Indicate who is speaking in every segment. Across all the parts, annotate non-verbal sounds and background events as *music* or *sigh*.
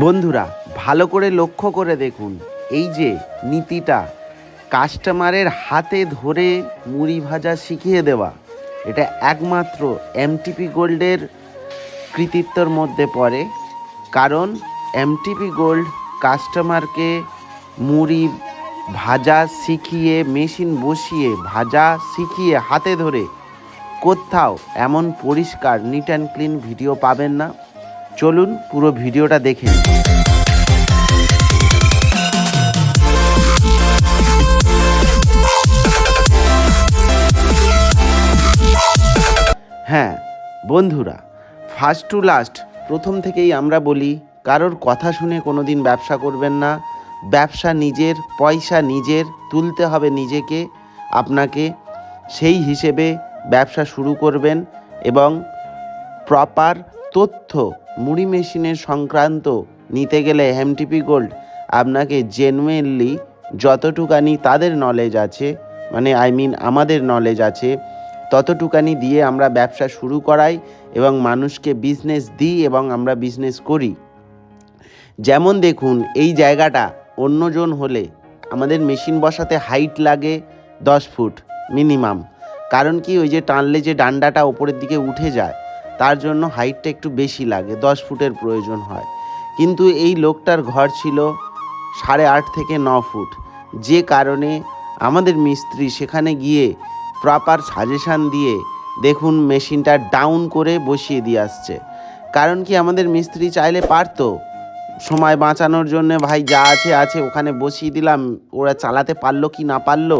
Speaker 1: বন্ধুরা, ভালো করে লক্ষ্য করে দেখুন। এই যে নীতিটা, কাস্টমারের হাতে ধরে মুড়ি ভাজা শিখিয়ে দেওয়া, এটা একমাত্র এমটিপি গোল্ডের কৃতিত্বর মধ্যে পড়ে। কারণ এমটিপি গোল্ড কাস্টমারকে মুড়ি ভাজা শিখিয়ে, মেশিন বসিয়ে, ভাজা শিখিয়ে হাতে ধরে কোথাও এমন পরিষ্কার নিট অ্যান্ড ক্লিন ভিডিও পাবেন না। চলুন পুরো ভিডিওটা দেখে। হ্যাঁ বন্ধুরা ফার্স্ট টু লাস্ট প্রথম থেকেই আমরা বলি, কারোর কথা শুনে কোনো দিন ব্যবসা করবেন না ব্যবসা নিজের, পয়সা নিজের, তুলতে হবে নিজেকে, আপনাকে সেই হিসেবে ব্যবসা শুরু করবেন এবং প্রপার তথ্য মুড়ি মেশিনের সংক্রান্ত নিতে গেলে হেমটিপি গোল্ড আপনাকে জেনুয়েনলি যতটুকানি তাদের নলেজ আছে মানে আই মিন আমাদের নলেজ আছে, ততটুকানি দিয়ে আমরা ব্যবসা শুরু করাই এবং মানুষকে বিজনেস দিই এবং আমরা বিজনেস করি। যেমন দেখুন, এই জায়গাটা অন্যজন হলে আমাদের মেশিন বসাতে হাইট লাগে দশ ফুট মিনিমাম কারণ কি ওই যে টানলে যে ডান্ডাটা ওপরের দিকে উঠে যায় তার জন্য হাইটটা একটু বেশি লাগে, দশ ফুটের প্রয়োজন হয়। কিন্তু এই লোকটার ঘর ছিল সাড়ে আট থেকে ন ফুট। যে কারণে আমাদের মিস্ত্রি সেখানে গিয়ে প্রপার সাজেশান দিয়ে দেখুন মেশিনটা ডাউন করে বসিয়ে দিয়ে আসছে। কারণ কি আমাদের মিস্ত্রি চাইলে পারতো সময় বাঁচানোর জন্য, ভাই, যা আছে আছে, ওখানে বসিয়ে দিলাম। ওরা চালাতে পারল কি না পারল,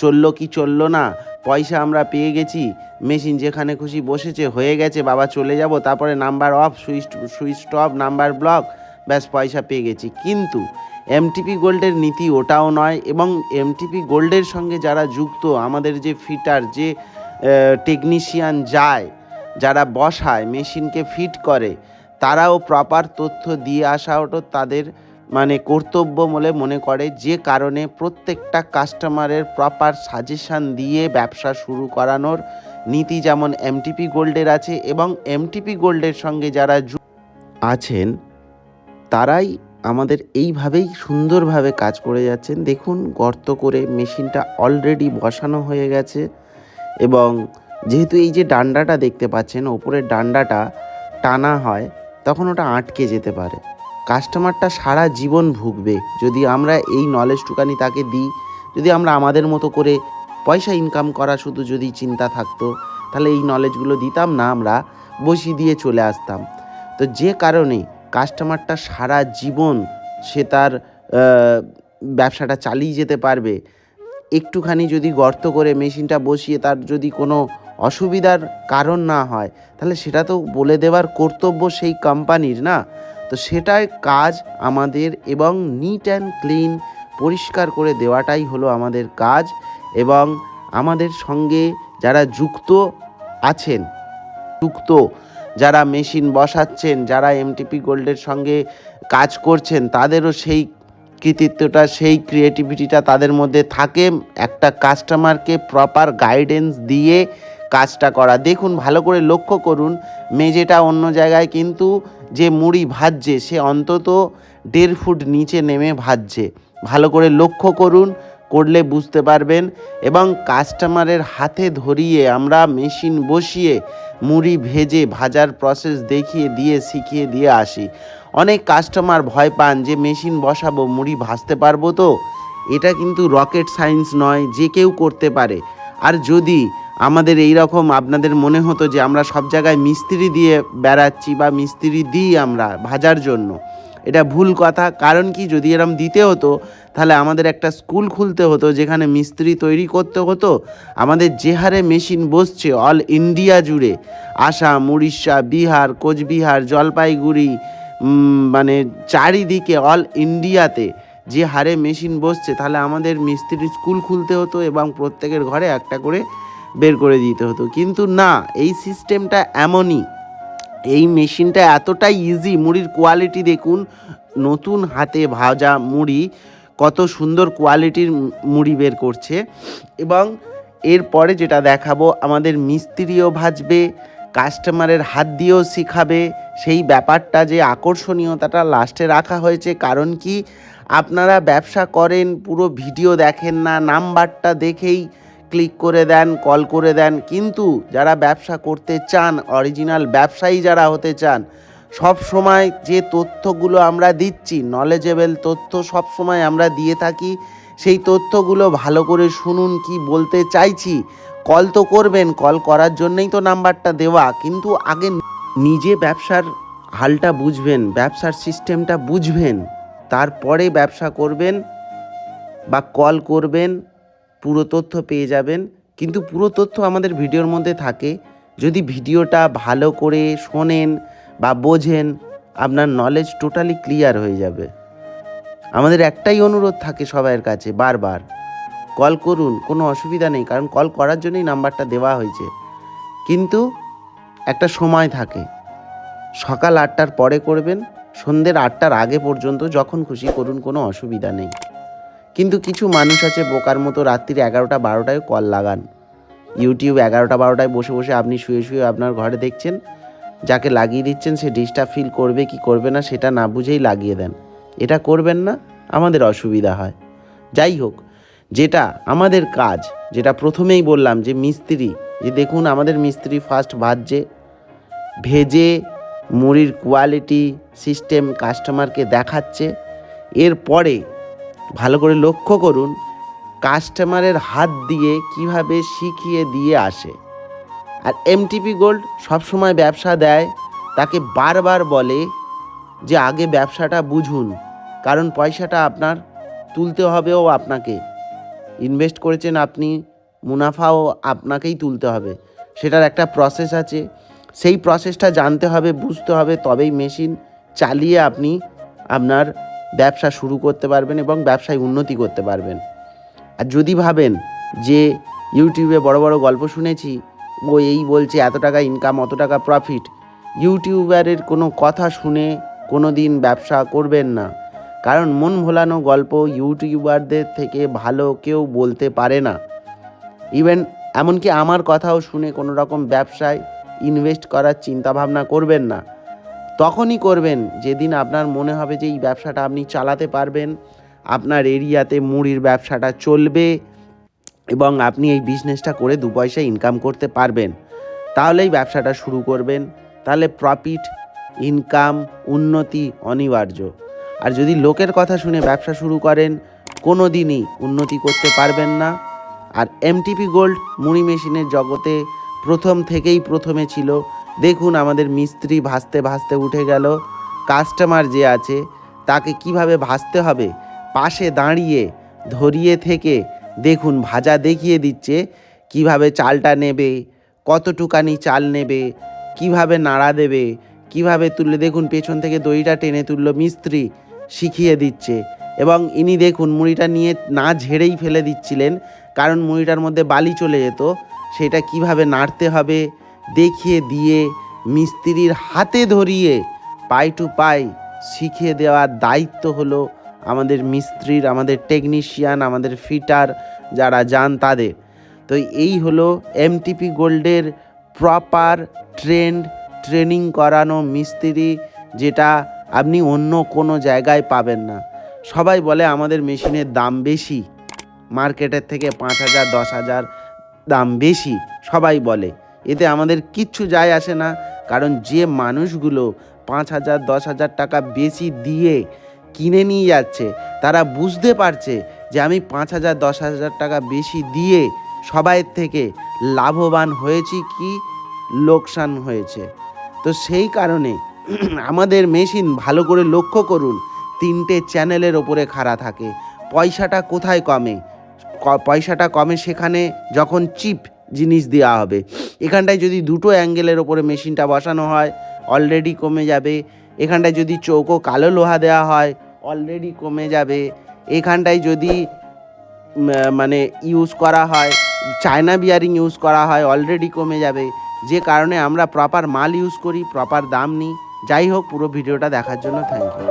Speaker 1: চলল কি চলল না পয়সা আমরা পেয়ে গেছি, মেশিন যেখানে খুশি বসেছে, হয়ে গেছে, বাবা চলে যাব, তারপরে number off switch switch off number block ব্যাস পয়সা পেয়ে গেছি। কিন্তু এমটিপি গোল্ডের নীতি ওটাও নয় এবং এমটিপি গোল্ডের সঙ্গে যারা যুক্ত, আমাদের যে ফিটার যে টেকনিশিয়ান যায়, যারা বসায়, মেশিনকে ফিট করে, তারাও প্রপার তথ্য দিয়ে আসা ওটা তাদের মানে কর্তব্য বলে মনে করে, যে কারণে প্রত্যেকটা কাস্টমারের প্রপার সাজেশান দিয়ে ব্যবসা শুরু করানোর নীতি যেমন এমটিপি গোল্ডের আছে এবং এমটিপি গোল্ডের সঙ্গে যারা আছেন, তারাই আমাদের এইভাবেই সুন্দরভাবে কাজ করে যাচ্ছেন। দেখুন, গর্ত করে মেশিনটা অলরেডি বসানো হয়ে গেছে এবং যেহেতু এই যে ডান্ডাটা দেখতে পাচ্ছেন, ওপরের ডান্ডাটা টানা হয়, তখন ওটা আটকে যেতে পারে। কাস্টমারটা সারা জীবন ভুগবে। যদি আমরা এই নলেজটুকানি তাকে দিই, যদি আমরা আমাদের মতো করে পয়সা ইনকাম করা শুধু যদি চিন্তা থাকতো, তাহলে এই নলেজগুলো দিতাম না আমরা, বসিয়ে দিয়ে চলে আসতাম। তো যে কারণে কাস্টমারটা সারা জীবন সে তার ব্যবসাটা চালিয়ে যেতে পারবে। একটুখানি যদি গর্ত করে মেশিনটা বসিয়ে তার যদি কোনো অসুবিধার কারণ না হয়, তাহলে সেটা তো বলে দেওয়ার কর্তব্য সেই কোম্পানির না? তো সেটাই কাজ আমাদের এবং নিট অ্যান্ড ক্লিন পরিষ্কার করে দেওয়াটাই হলো আমাদের কাজ এবং আমাদের সঙ্গে যারা যুক্ত আছেন, যুক্ত যারা মেশিন বসাচ্ছেন, যারা এমটিপি গোল্ডের সঙ্গে কাজ করছেন, তাদেরও সেই কৃতিত্বটা, সেই ক্রিয়েটিভিটিটা তাদের মধ্যে থাকে। একটা কাস্টমারকে প্রপার গাইডেন্স দিয়ে কাজটা করা। দেখুন, ভালো করে লক্ষ্য করুন, মেঝেটা অন্য জায়গায় কিন্তু যে মুড়ি ভাজছে, সে অন্তত দেড় ফুট নিচে নেমে ভাজছে। ভালো করে লক্ষ্য করুন, করলে বুঝতে পারবেন। এবং কাস্টমারের হাতে ধরিয়ে আমরা মেশিন বসিয়ে মুড়ি ভেজে ভাজার প্রসেস দেখিয়ে দিয়ে, শিখিয়ে দিয়ে আসি। অনেক কাস্টমার ভয় পান যে মেশিন বসাবো, মুড়ি ভাজতে পারব তো? এটা কিন্তু রকেট সায়েন্স নয়, যে কেউ করতে পারে। আর যদি আমাদের এই রকম আপনাদের মনে হতো যে আমরা সব জায়গায় মিস্ত্রি দিয়ে বেড়াচ্ছি বা মিস্ত্রি দিই আমরা ভাজার জন্য। এটা ভুল কথা। কারণ কি? যদি এরম দিতে হতো, তাহলে আমাদের একটা স্কুল খুলতে হতো, যেখানে মিস্ত্রি তৈরি করতে হতো। আমাদের যে হারে মেশিন বসছে, অল ইন্ডিয়া জুড়ে। আসাম, উড়িষ্যা, বিহার, কোচবিহার, জলপাইগুড়ি মানে চারিদিকে, অল ইন্ডিয়াতে যে হারে মেশিন বসছে, তাহলে আমাদের মিস্ত্রির স্কুল খুলতে হতো এবং প্রত্যেকের ঘরে একটা করে বের করে দিতে হতো। কিন্তু না, এই সিস্টেমটা এমনই। এই মেশিনটা এতটাই ইজি মুড়ির কোয়ালিটি দেখুন, নতুন হাতে ভাজা মুড়ি কত সুন্দর কোয়ালিটির মুড়ি বের করছে। এবং এরপরে যেটা দেখাবো, আমাদের মিস্ত্রিও ভাজবে কাস্টমারের হাত দিয়েও শিখাবে। সেই ব্যাপারটা যে আকর্ষণীয়তাটা লাস্টে রাখা হয়েছে, কারণ কি, আপনারা ব্যবসা করেন, পুরো ভিডিও দেখেন না, নাম্বারটা দেখেই ক্লিক করে দেন কল করে দেন। কিন্তু যারা ব্যবসা করতে চান অরিজিনাল ব্যবসায়ী যারা হতে চান, সব সময় যে তথ্যগুলো আমরা দিচ্ছি নলেজেবল তথ্য সব সময় আমরা দিয়ে থাকি, সেই তথ্যগুলো ভালো করে শুনুন কি বলতে চাইছি। কল তো করবেন কল করার জন্যই তো নাম্বারটা দেওয়া, কিন্তু আগে নিজে ব্যবসার হালটা বুঝবেন, ব্যবসার সিস্টেমটা বুঝবেন। তারপরে ব্যবসা করবেন বা কল করবেন। পুরো তথ্য পেয়ে যাবেন। কিন্তু পুরো তথ্য আমাদের ভিডিওর মধ্যে থাকে। যদি ভিডিওটা ভালো করে শোনেন বা বোঝেন, আপনার নলেজ টোটালি ক্লিয়ার হয়ে যাবে। আমাদের একটাই অনুরোধ থাকে সবাইয়ের কাছে বারবার। কল করুন, কোনো অসুবিধা নেই, কারণ কল করার জন্যই নাম্বারটা দেওয়া হয়েছে। কিন্তু একটা সময় থাকে। সকাল আটটার পরে করবেন, সন্ধ্যের আটটার আগে পর্যন্ত যখন খুশি করুন, কোনো অসুবিধা নেই। কিন্তু কিছু মানুষ আছে বোকার মতো রাত্রির এগারোটা বারোটায় কল লাগান। ইউটিউব এগারোটা বারোটায় বসে বসে আপনি শুয়ে শুয়ে আপনার ঘরে দেখছেন, যাকে লাগিয়ে দিচ্ছেন সে ডিস্টার্ব ফিল করবে কি করবে না সেটা না বুঝেই লাগিয়ে দেন। এটা করবেন না, আমাদের অসুবিধা হয়। যাই হোক, যেটা আমাদের কাজ, যেটা প্রথমেই বললাম যে মিস্ত্রি, যে দেখুন আমাদের মিস্ত্রি ফার্স্ট ভাজছে ভেজে মুড়ির কোয়ালিটি সিস্টেম কাস্টমারকে দেখাচ্ছে, এরপরে ভালো করে লক্ষ্য করুন কাস্টমারের হাত দিয়ে কীভাবে শিখিয়ে দিয়ে আসে। আর এমটিপি গোল্ড সবসময় ব্যবসা দেয়, তাকে বারবার বলে যে আগে ব্যবসাটা বুঝুন, কারণ পয়সাটা আপনার তুলতে হবেও আপনাকে। ইনভেস্ট করেছেন আপনি, মুনাফাও আপনাকেই তুলতে হবে। সেটার একটা প্রসেস আছে। সেই প্রসেসটা জানতে হবে, বুঝতে হবে, তবেই মেশিন চালিয়ে আপনি আপনার ব্যবসা শুরু করতে পারবেন এবং ব্যবসায় উন্নতি করতে পারবেন। আর যদি ভাবেন যে ইউটিউবে বড় বড় গল্প শুনেছি, ও এই বলছে এত টাকা ইনকাম অত টাকা প্রফিট ইউটিউবারের কোনো কথা শুনে কোনো দিন ব্যবসা করবেন না। কারণ মন ভোলানো গল্প ইউটিউবারদের থেকে ভালো কেউ বলতে পারে না। ইভেন এমনকি আমার কথাও শুনে কোনো রকম ব্যবসায় ইনভেস্ট করার চিন্তা ভাবনা করবেন না। তখনই করবেন, যেদিন আপনার মনে হবে যে এই ব্যবসাটা আপনি চালাতে পারবেন, আপনার এরিয়াতে মুড়ির ব্যবসাটা চলবে এবং আপনি এই বিজনেসটা করে দু পয়সা ইনকাম করতে পারবেন। তাহলেই ব্যবসাটা শুরু করবেন। তাহলে প্রফিট ইনকাম উন্নতি অনিবার্য। আর যদি লোকের কথা শুনে ব্যবসা শুরু করেন কোনো দিনই উন্নতি করতে পারবেন না। আর এমটিপি গোল্ড মুড়ি মেশিনের জগতে প্রথম থেকেই প্রথমে ছিল। দেখুন আমাদের মিস্ত্রি ভাসতে ভাসতে উঠে গেল। কাস্টমার যে আছে, তাকে কীভাবে ভাসতে হবে? পাশে দাঁড়িয়ে, ধরিয়ে থেকে দেখুন ভাজা দেখিয়ে দিচ্ছে, কীভাবে চালটা নেবে, কতটুকানি চাল নেবে, কীভাবে নাড়া দেবে, কীভাবে তুললে, দেখুন পেছন থেকে দইটা টেনে তুললো মিস্ত্রি, শিখিয়ে দিচ্ছে। এবং ইনি দেখুন মুড়িটা নিয়ে না ঝেড়েই ফেলে দিচ্ছিলেন, কারণ মুড়িটার মধ্যে বালি চলে যেত, সেটা কীভাবে নাড়তে হবে দেখিয়ে দিয়ে মিস্ত্রির হাতে ধরিয়ে পাই টু পাই শিখিয়ে দেওয়ার দায়িত্ব হলো আমাদের মিস্ত্রির, আমাদের টেকনিশিয়ান আমাদের ফিটার যারা যান তাদের। তো এই হলো এমটিপি গোল্ডের প্রপার ট্রেন্ড ট্রেনিং করানো মিস্ত্রি যেটা আপনি অন্য কোনো জায়গায় পাবেন না। সবাই বলে আমাদের মেশিনের দাম বেশি, মার্কেটের থেকে পাঁচ হাজার, দশ হাজার দাম বেশি, সবাই বলে। এতে আমাদের কিচ্ছু যায় আসে না। কারণ যে মানুষগুলো পাঁচ হাজার, দশ হাজার টাকা বেশি দিয়ে কিনে নিয়ে যাচ্ছে, তারা বুঝতে পারছে যে আমি পাঁচ হাজার, দশ হাজার টাকা বেশি দিয়ে সবাইয়ের থেকে লাভবান হয়েছি কি লোকসান হয়েছে। তো সেই কারণে *clears throat* আমাদের মেশিন ভালো করে লক্ষ্য করুন, তিনটে চ্যানেলের ওপরে খাড়া থাকে। পয়সাটা কোথায় কমে? পয়সাটা কমে সেখানে যখন চিপ জিনিস দেওয়া হবে। এখানটায় যদি দুটো অ্যাঙ্গেলের ওপরে মেশিনটা বসানো হয় অলরেডি কমে যাবে। এখানটায় যদি চৌকো কালো লোহা দেওয়া হয় অলরেডি কমে যাবে। এখানটায় যদি মানে ইউজ করা হয় চায়না বিয়ারিং ইউজ করা হয় অলরেডি কমে যাবে। যে কারণে আমরা প্রপার মাল ইউজ করি প্রপার দাম নিই। যাই হোক, পুরো ভিডিওটা দেখার জন্য থ্যাংক ইউ